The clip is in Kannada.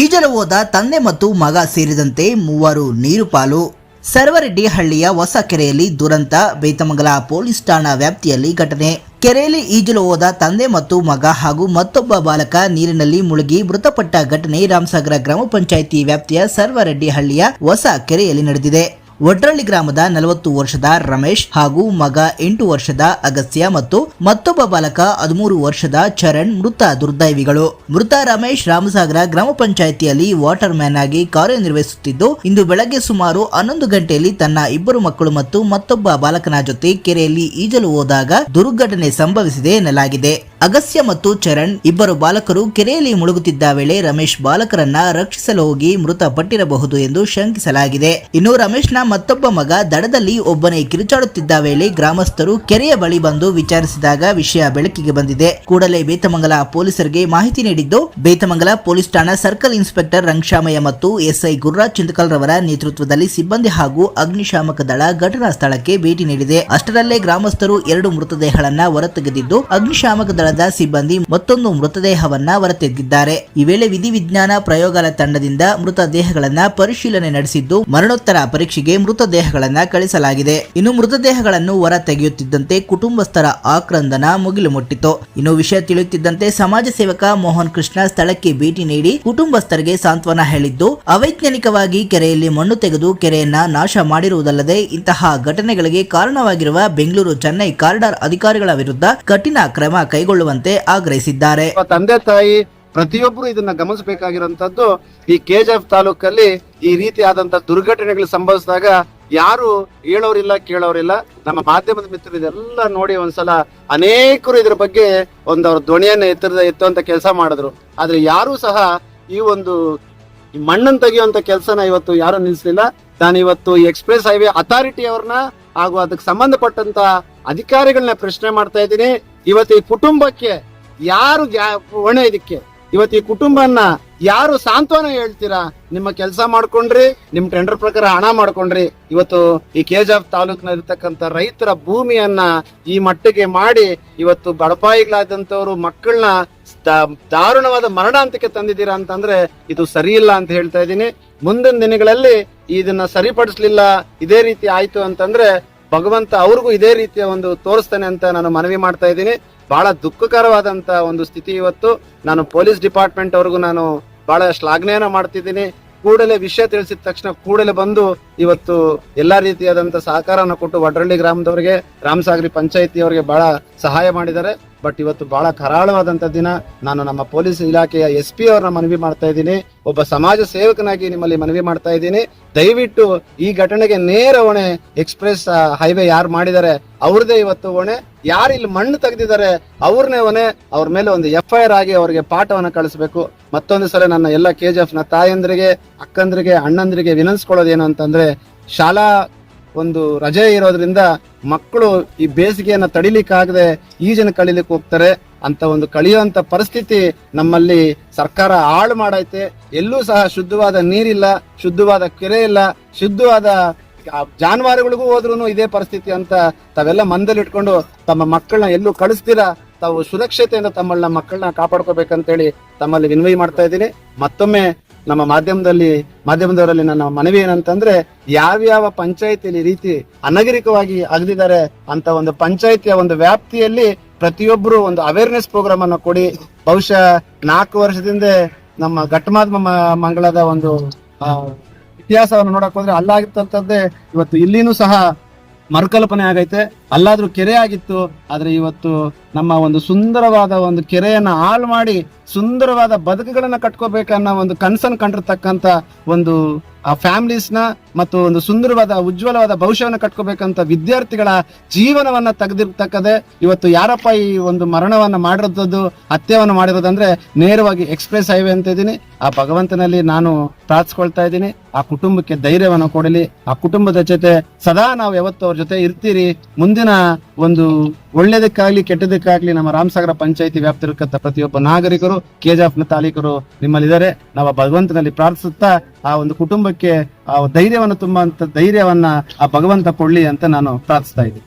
ಈಜಲು ಹೋದ ತಂದೆ ಮತ್ತು ಮಗ ಸೇರಿದಂತೆ ಮೂವರು ನೀರು ಪಾಲು ಸರ್ವರೆಡ್ಡಿ ಹಳ್ಳಿಯ ಹೊಸ ಕೆರೆಯಲ್ಲಿ ದುರಂತ. ಬೇತಮಂಗಲ ಪೊಲೀಸ್ ಠಾಣಾ ವ್ಯಾಪ್ತಿಯಲ್ಲಿ ಘಟನೆ. ಕೆರೆಯಲ್ಲಿ ಈಜಲು ಹೋದ ತಂದೆ ಮತ್ತು ಮಗ ಹಾಗೂ ಮತ್ತೊಬ್ಬ ಬಾಲಕ ನೀರಿನಲ್ಲಿ ಮುಳುಗಿ ಮೃತಪಟ್ಟ ಘಟನೆ ರಾಮಸಾಗರ ಗ್ರಾಮ ಪಂಚಾಯಿತಿ ವ್ಯಾಪ್ತಿಯ ಸರ್ವರೆಡ್ಡಿ ಹಳ್ಳಿಯ ಹೊಸ ಕೆರೆಯಲ್ಲಿ ನಡೆದಿದೆ. ಒಡ್ರಳ್ಳಿ ಗ್ರಾಮದ ನಲವತ್ತು ವರ್ಷದ ರಮೇಶ್ ಹಾಗೂ ಮಗ ಎಂಟು ವರ್ಷದ ಅಗಸ್ತ್ಯ ಮತ್ತು ಮತ್ತೊಬ್ಬ ಬಾಲಕ ಹದಿಮೂರು ವರ್ಷದ ಚರಣ್ ಮೃತ ದುರ್ದೈವಿಗಳು. ಮೃತ ರಮೇಶ್ ರಾಮಸಾಗರ ಗ್ರಾಮ ಪಂಚಾಯಿತಿಯಲ್ಲಿ ವಾಟರ್ ಮ್ಯಾನ್ ಆಗಿ ಕಾರ್ಯನಿರ್ವಹಿಸುತ್ತಿದ್ದು, ಇಂದು ಬೆಳಗ್ಗೆ ಸುಮಾರು ಹನ್ನೊಂದು ಗಂಟೆಯಲ್ಲಿ ತನ್ನ ಇಬ್ಬರು ಮಕ್ಕಳು ಮತ್ತು ಮತ್ತೊಬ್ಬ ಬಾಲಕನ ಜೊತೆ ಕೆರೆಯಲ್ಲಿ ಈಜಲು ಹೋದಾಗ ದುರ್ಘಟನೆ ಸಂಭವಿಸಿದೆ ಎನ್ನಲಾಗಿದೆ. ಅಗಸ್ತ್ಯ ಮತ್ತು ಚರಣ್ ಇಬ್ಬರು ಬಾಲಕರು ಕೆರೆಯಲ್ಲಿ ಮುಳುಗುತ್ತಿದ್ದ ವೇಳೆ ರಮೇಶ್ ಬಾಲಕರನ್ನ ರಕ್ಷಿಸಲು ಹೋಗಿ ಮೃತಪಟ್ಟಿರಬಹುದು ಎಂದು ಶಂಕಿಸಲಾಗಿದೆ. ಇನ್ನು ರಮೇಶ್ನ ಮತ್ತೊಬ್ಬ ಮಗ ದಡದಲ್ಲಿ ಒಬ್ಬನೇ ಕಿರುಚಾಡುತ್ತಿದ್ದ ವೇಳೆ ಗ್ರಾಮಸ್ಥರು ಕೆರೆಯ ಬಳಿ ಬಂದು ವಿಚಾರಿಸಿದಾಗ ವಿಷಯ ಬೆಳಕಿಗೆ ಬಂದಿದೆ. ಕೂಡಲೇ ಬೇತಮಂಗಲ ಪೊಲೀಸರಿಗೆ ಮಾಹಿತಿ ನೀಡಿದ್ದು, ಬೇತಮಂಗಲ ಪೊಲೀಸ್ ಠಾಣಾ ಸರ್ಕಲ್ ಇನ್ಸ್ಪೆಕ್ಟರ್ ರಂಗಶಾಮಯ್ಯ ಮತ್ತು ಎಸ್ಐ ಗುರುರಾಜ್ ಚಿಂತಕಲ್ ರವರ ನೇತೃತ್ವದಲ್ಲಿ ಸಿಬ್ಬಂದಿ ಹಾಗೂ ಅಗ್ನಿಶಾಮಕ ದಳ ಘಟನಾ ಸ್ಥಳಕ್ಕೆ ಭೇಟಿ ನೀಡಿದೆ. ಅಷ್ಟರಲ್ಲೇ ಗ್ರಾಮಸ್ಥರು ಎರಡು ಮೃತದೇಹಗಳನ್ನ ಹೊರತೆಗೆದಿದ್ದು, ಅಗ್ನಿಶಾಮಕ ದಳದ ಸಿಬ್ಬಂದಿ ಮತ್ತೊಂದು ಮೃತದೇಹವನ್ನ ಹೊರತೆಗೆದಿದ್ದಾರೆ. ಈ ವೇಳೆ ವಿಧಿವಿಜ್ಞಾನ ಪ್ರಯೋಗಾಲಯ ತಂಡದಿಂದ ಮೃತದೇಹಗಳನ್ನ ಪರಿಶೀಲನೆ ನಡೆಸಿದ್ದು, ಮರಣೋತ್ತರ ಪರೀಕ್ಷೆಗೆ ಮೃತದೇಹಗಳನ್ನ ಕಳಿಸಲಾಗಿದೆ. ಇನ್ನು ಮೃತದೇಹಗಳನ್ನು ಹೊರ ತೆಗೆಯುತ್ತಿದ್ದಂತೆ ಕುಟುಂಬಸ್ಥರ ಆಕ್ರಂದನ ಮುಗಿಲು ಮುಟ್ಟಿತು ಇನ್ನು ವಿಷಯ ತಿಳಿಯುತ್ತಿದ್ದಂತೆ ಸಮಾಜ ಸೇವಕ ಮೋಹನ್ ಕೃಷ್ಣ ಸ್ಥಳಕ್ಕೆ ಭೇಟಿ ನೀಡಿ ಕುಟುಂಬಸ್ಥರಿಗೆ ಸಾಂತ್ವನ ಹೇಳಿದ್ದು, ಅವೈಜ್ಞಾನಿಕವಾಗಿ ಕೆರೆಯಲ್ಲಿ ಮಣ್ಣು ತೆಗೆದು ಕೆರೆಯನ್ನ ನಾಶ ಮಾಡಿರುವುದಲ್ಲದೆ ಇಂತಹ ಘಟನೆಗಳಿಗೆ ಕಾರಣವಾಗಿರುವ ಬೆಂಗಳೂರು ಚೆನ್ನೈ ಕಾರಿಡಾರ್ ಅಧಿಕಾರಿಗಳ ವಿರುದ್ಧ ಕಠಿಣ ಕ್ರಮ ಕೈಗೊಳ್ಳುವಂತೆ ಆಗ್ರಹಿಸಿದ್ದಾರೆ. ತಂದೆ ತಾಯಿ ಪ್ರತಿಯೊಬ್ಬರು ಇದನ್ನ ಗಮನಿಸಬೇಕಾಗಿರುವಂತದ್ದು ಈ ಕೆಜಿಎಫ್ ತಾಲೂಕಲ್ಲಿ ಈ ರೀತಿಯಾದಂತಹ ದುರ್ಘಟನೆಗಳು ಸಂಭವಿಸಿದಾಗ ಯಾರು ಹೇಳೋರಿಲ್ಲ, ಕೇಳೋರಿಲ್ಲ. ನಮ್ಮ ಮಾಧ್ಯಮದ ಮಿತ್ರರು ಇದೆಲ್ಲ ನೋಡಿ ಒಂದ್ಸಲ ಅನೇಕರು ಇದ್ರ ಬಗ್ಗೆ ಒಂದು ಅವ್ರ ಧ್ವನಿಯನ್ನ ಎತ್ತರದ ಎತ್ತುವಂತ ಕೆಲಸ ಮಾಡಿದ್ರು. ಆದ್ರೆ ಯಾರು ಸಹ ಈ ಒಂದು ಮಣ್ಣನ್ನು ತೆಗೆಯುವಂತ ಕೆಲಸನ ಇವತ್ತು ಯಾರು ನಿಲ್ಸಲಿಲ್ಲ. ನಾನು ಇವತ್ತು ಎಕ್ಸ್ಪ್ರೆಸ್ ಹೈವೇ ಅಥಾರಿಟಿ ಅವ್ರನ್ನ ಹಾಗೂ ಅದಕ್ಕೆ ಸಂಬಂಧಪಟ್ಟಂತ ಅಧಿಕಾರಿಗಳನ್ನ ಪ್ರಶ್ನೆ ಮಾಡ್ತಾ ಇದ್ದೀನಿ. ಇವತ್ತು ಈ ಕುಟುಂಬಕ್ಕೆ ಯಾರು ಹೊಣೆ ಇದಕ್ಕೆ? ಇವತ್ತು ಈ ಕುಟುಂಬನ ಯಾರು ಸಾಂತ್ವನ ಹೇಳ್ತೀರಾ? ನಿಮ್ಮ ಕೆಲಸ ಮಾಡ್ಕೊಂಡ್ರಿ, ನಿಮ್ ಟೆಂಡರ್ ಪ್ರಕಾರ ಹಣ ಮಾಡ್ಕೊಂಡ್ರಿ. ಇವತ್ತು ಈ ಕೆಜಾಫ್ ತಾಲೂಕಿನ ಇರ್ತಕ್ಕಂಥ ರೈತರ ಭೂಮಿಯನ್ನ ಈ ಮಟ್ಟಿಗೆ ಮಾಡಿ ಇವತ್ತು ಬಡಪಾಯಿಗಳಾದಂತವ್ರು ಮಕ್ಕಳನ್ನ ದಾರುಣವಾದ ಮರಣಾಂತಕ್ಕೆ ತಂದಿದ್ದೀರಾ ಅಂತಂದ್ರೆ ಇದು ಸರಿ ಇಲ್ಲ ಅಂತ ಹೇಳ್ತಾ ಇದ್ದೀನಿ. ಮುಂದಿನ ದಿನಗಳಲ್ಲಿ ಇದನ್ನ ಸರಿಪಡಿಸ್ಲಿಲ್ಲ, ಇದೇ ರೀತಿ ಆಯ್ತು ಅಂತಂದ್ರೆ ಭಗವಂತ ಅವ್ರಿಗೂ ಇದೇ ರೀತಿಯ ಒಂದು ತೋರಿಸ್ತಾನೆ ಅಂತ ನಾನು ಮನವಿ ಮಾಡ್ತಾ ಇದ್ದೀನಿ. ಬಹಳ ದುಃಖಕರವಾದಂತ ಒಂದು ಸ್ಥಿತಿ ಇವತ್ತು. ನಾನು ಪೊಲೀಸ್ ಡಿಪಾರ್ಟ್ಮೆಂಟ್ ಅವ್ರಿಗೂ ನಾನು ಬಹಳ ಶ್ಲಾಘನೆಯನ್ನ ಮಾಡ್ತಿದ್ದೀನಿ. ಕೂಡಲೇ ವಿಷಯ ತಿಳಿಸಿದ ತಕ್ಷಣ ಕೂಡಲೇ ಬಂದು ಇವತ್ತು ಎಲ್ಲಾ ರೀತಿಯಾದಂತ ಸಹಕಾರವನ್ನು ಕೊಟ್ಟು ವಡ್ರಳ್ಳಿ ಗ್ರಾಮದವರಿಗೆ, ರಾಮಸಾಗರಿ ಪಂಚಾಯತಿ ಅವರಿಗೆ ಬಹಳ ಸಹಾಯ ಮಾಡಿದ್ದಾರೆ. ಬಟ್ ಇವತ್ತು ಬಹಳ ಕರಾಳವಾದಂತ ದಿನ. ನಾನು ನಮ್ಮ ಪೊಲೀಸ್ ಇಲಾಖೆಯ ಎಸ್ ಪಿ ಅವ್ರನ್ನ ಮನವಿ ಮಾಡ್ತಾ ಇದ್ದೀನಿ. ಒಬ್ಬ ಸಮಾಜ ಸೇವಕನಾಗಿ ನಿಮ್ಮಲ್ಲಿ ಮನವಿ ಮಾಡ್ತಾ ಇದ್ದೀನಿ. ದಯವಿಟ್ಟು ಈ ಘಟನೆಗೆ ನೇರ ಹೊಣೆ ಎಕ್ಸ್ಪ್ರೆಸ್ ಹೈವೇ ಯಾರು ಮಾಡಿದ್ದಾರೆ ಅವ್ರದೇ ಇವತ್ತು ಹೊಣೆ. ಯಾರು ಇಲ್ಲಿ ಮಣ್ಣು ತೆಗೆದಿದ್ದಾರೆ, ಅವ್ರನ್ನೇ ಹೊಣೆ. ಅವ್ರ ಮೇಲೆ ಒಂದು ಎಫ್ ಐ ಆರ್ ಆಗಿ ಅವರಿಗೆ ಪಾಠವನ್ನು ಕಳಿಸ್ಬೇಕು. ಮತ್ತೊಂದು ಸಲ ನನ್ನ ಎಲ್ಲ ಕೆ ಜಿ ಎಫ್ನ ತಾಯಂದ್ರಿಗೆ, ಅಕ್ಕಂದ್ರಿಗೆ, ಅಣ್ಣಂದ್ರಿಗೆ ವಿನಂತಿಸ್ಕೊಳ್ಳೋದೇನು ಅಂತಂದ್ರೆ, ಶಾಲಾ ಒಂದು ರಜೆ ಇರೋದ್ರಿಂದ ಮಕ್ಕಳು ಈ ಬೇಸಿಗೆಯನ್ನ ತಡಿಲಿಕ್ಕಾಗದೆ ಈಜನ ಕಳಿಲಿಕ್ಕೆ ಹೋಗ್ತಾರೆ ಅಂತ ಒಂದು ಕಳಿಯುವಂತ ಪರಿಸ್ಥಿತಿ ನಮ್ಮಲ್ಲಿ ಸರ್ಕಾರ ಹಾಳು ಮಾಡೈತೆ. ಎಲ್ಲೂ ಸಹ ಶುದ್ಧವಾದ ನೀರಿಲ್ಲ, ಶುದ್ಧವಾದ ಕೆರೆ ಇಲ್ಲ, ಶುದ್ಧವಾದ ಜಾನುವಾರುಗಳಿಗೂ ಹೋದ್ರೂ ಇದೇ ಪರಿಸ್ಥಿತಿ ಅಂತ ತಾವೆಲ್ಲ ಮಂದಲ್ಲಿ ಇಟ್ಕೊಂಡು ತಮ್ಮ ಮಕ್ಕಳನ್ನ ಎಲ್ಲೂ ಕಳಿಸ್ತೀರಾ? ತಾವು ಸುರಕ್ಷತೆಯಿಂದ ತಮ್ಮನ್ನ ಮಕ್ಕಳನ್ನ ಕಾಪಾಡ್ಕೋಬೇಕಂತೇಳಿ ತಮ್ಮಲ್ಲಿ ವಿನ್ವಯ ಮಾಡ್ತಾ ಇದ್ದೀನಿ. ಮತ್ತೊಮ್ಮೆ ನಮ್ಮ ಮಾಧ್ಯಮದಲ್ಲಿ, ಮಾಧ್ಯಮದವರಲ್ಲಿ ನನ್ನ ಮನವಿ ಏನಂತಂದ್ರೆ, ಯಾವ್ಯಾವ ಪಂಚಾಯತಿಯಲ್ಲಿ ಈ ರೀತಿ ಅನಗರಿಕವಾಗಿ ಆಗದಿದ್ದಾರೆ ಅಂತ ಒಂದು ಪಂಚಾಯತಿಯ ಒಂದು ವ್ಯಾಪ್ತಿಯಲ್ಲಿ ಪ್ರತಿಯೊಬ್ಬರು ಒಂದು ಅವೇರ್ನೆಸ್ ಪ್ರೋಗ್ರಾಮ್ ಅನ್ನು ಕೊಡಿ. ಬಹುಶಃ ನಾಲ್ಕು ವರ್ಷದಿಂದ ನಮ್ಮ ಘಟ್ಟಮಾದ ಮಂಗಳದ ಒಂದು ಇತಿಹಾಸವನ್ನು ನೋಡಕ್ ಹೋದ್ರೆ ಅಲ್ಲಾಗಿತ್ತಂತದ್ದೇ ಇವತ್ತು ಇಲ್ಲಿನೂ ಸಹ ಮರುಕಲ್ಪನೆ ಆಗೈತೆ. ಅಲ್ಲಾದ್ರೂ ಕೆರೆ ಆಗಿತ್ತು, ಆದ್ರೆ ಇವತ್ತು ನಮ್ಮ ಒಂದು ಸುಂದರವಾದ ಒಂದು ಕೆರೆಯನ್ನ ಹಾಳು ಮಾಡಿ ಸುಂದರವಾದ ಬದುಕುಗಳನ್ನ ಕಟ್ಕೋಬೇಕನ್ನೋ ಒಂದು ಕನ್ಸನ್ ಕಂಡಿರ್ತಕ್ಕಂಥ ಒಂದು ಆ ಫ್ಯಾಮಿಲೀಸ್ನ ಮತ್ತು ಒಂದು ಸುಂದರವಾದ, ಉಜ್ವಲವಾದ ಭವಿಷ್ಯವನ್ನು ಕಟ್ಕೋಬೇಕಂತ ವಿದ್ಯಾರ್ಥಿಗಳ ಜೀವನವನ್ನ ತೆಗೆದಿರ್ತಕ್ಕದೆ, ಇವತ್ತು ಯಾರಪ್ಪ ಈ ಒಂದು ಮರಣವನ್ನ ಮಾಡಿರೋದು ಹತ್ಯೆವನ್ನು ಮಾಡಿರೋದಂದ್ರೆ ನೇರವಾಗಿ ಎಕ್ಸ್ಪ್ರೆಸ್ ಹೈವೇ ಅಂತ ಇದ್ದೀನಿ. ಆ ಭಗವಂತನಲ್ಲಿ ನಾನು ಪ್ರಾರ್ಥಿಸ್ಕೊಳ್ತಾ ಇದ್ದೀನಿ. ಆ ಕುಟುಂಬಕ್ಕೆ ಧೈರ್ಯವನ್ನು ಕೊಡಲಿ. ಆ ಕುಟುಂಬದ ಜೊತೆ ಸದಾ ನಾವು ಯಾವತ್ತು ಅವ್ರ ಜೊತೆ ಇರ್ತೀರಿ. ಮುಂದಿನ ಒಂದು ಒಳ್ಳೇದಕ್ಕಾಗ್ಲಿ, ಕೆಟ್ಟದಕ್ಕಾಗ್ಲಿ ನಮ್ಮ ರಾಮಸಾಗರ ಪಂಚಾಯಿತಿ ವ್ಯಾಪ್ತಿರಕ್ಕಂತ ಪ್ರತಿಯೊಬ್ಬ ನಾಗರಿಕರು ಕೆಜಾಫ್ನ ತಾಲೀಕರು ನಿಮ್ಮಲ್ಲಿದ್ದಾರೆ. ನಾವು ಭಗವಂತನಲ್ಲಿ ಪ್ರಾರ್ಥಿಸುತ್ತಾ ಆ ಒಂದು ಕುಟುಂಬಕ್ಕೆ ಆ ಧೈರ್ಯವನ್ನು ತುಂಬುವಂತ ಧೈರ್ಯವನ್ನ ಆ ಭಗವಂತ ಕೊಡ್ಲಿ ಅಂತ ನಾನು ಪ್ರಾರ್ಥಿಸ್ತಾ ಇದ್ದೀನಿ.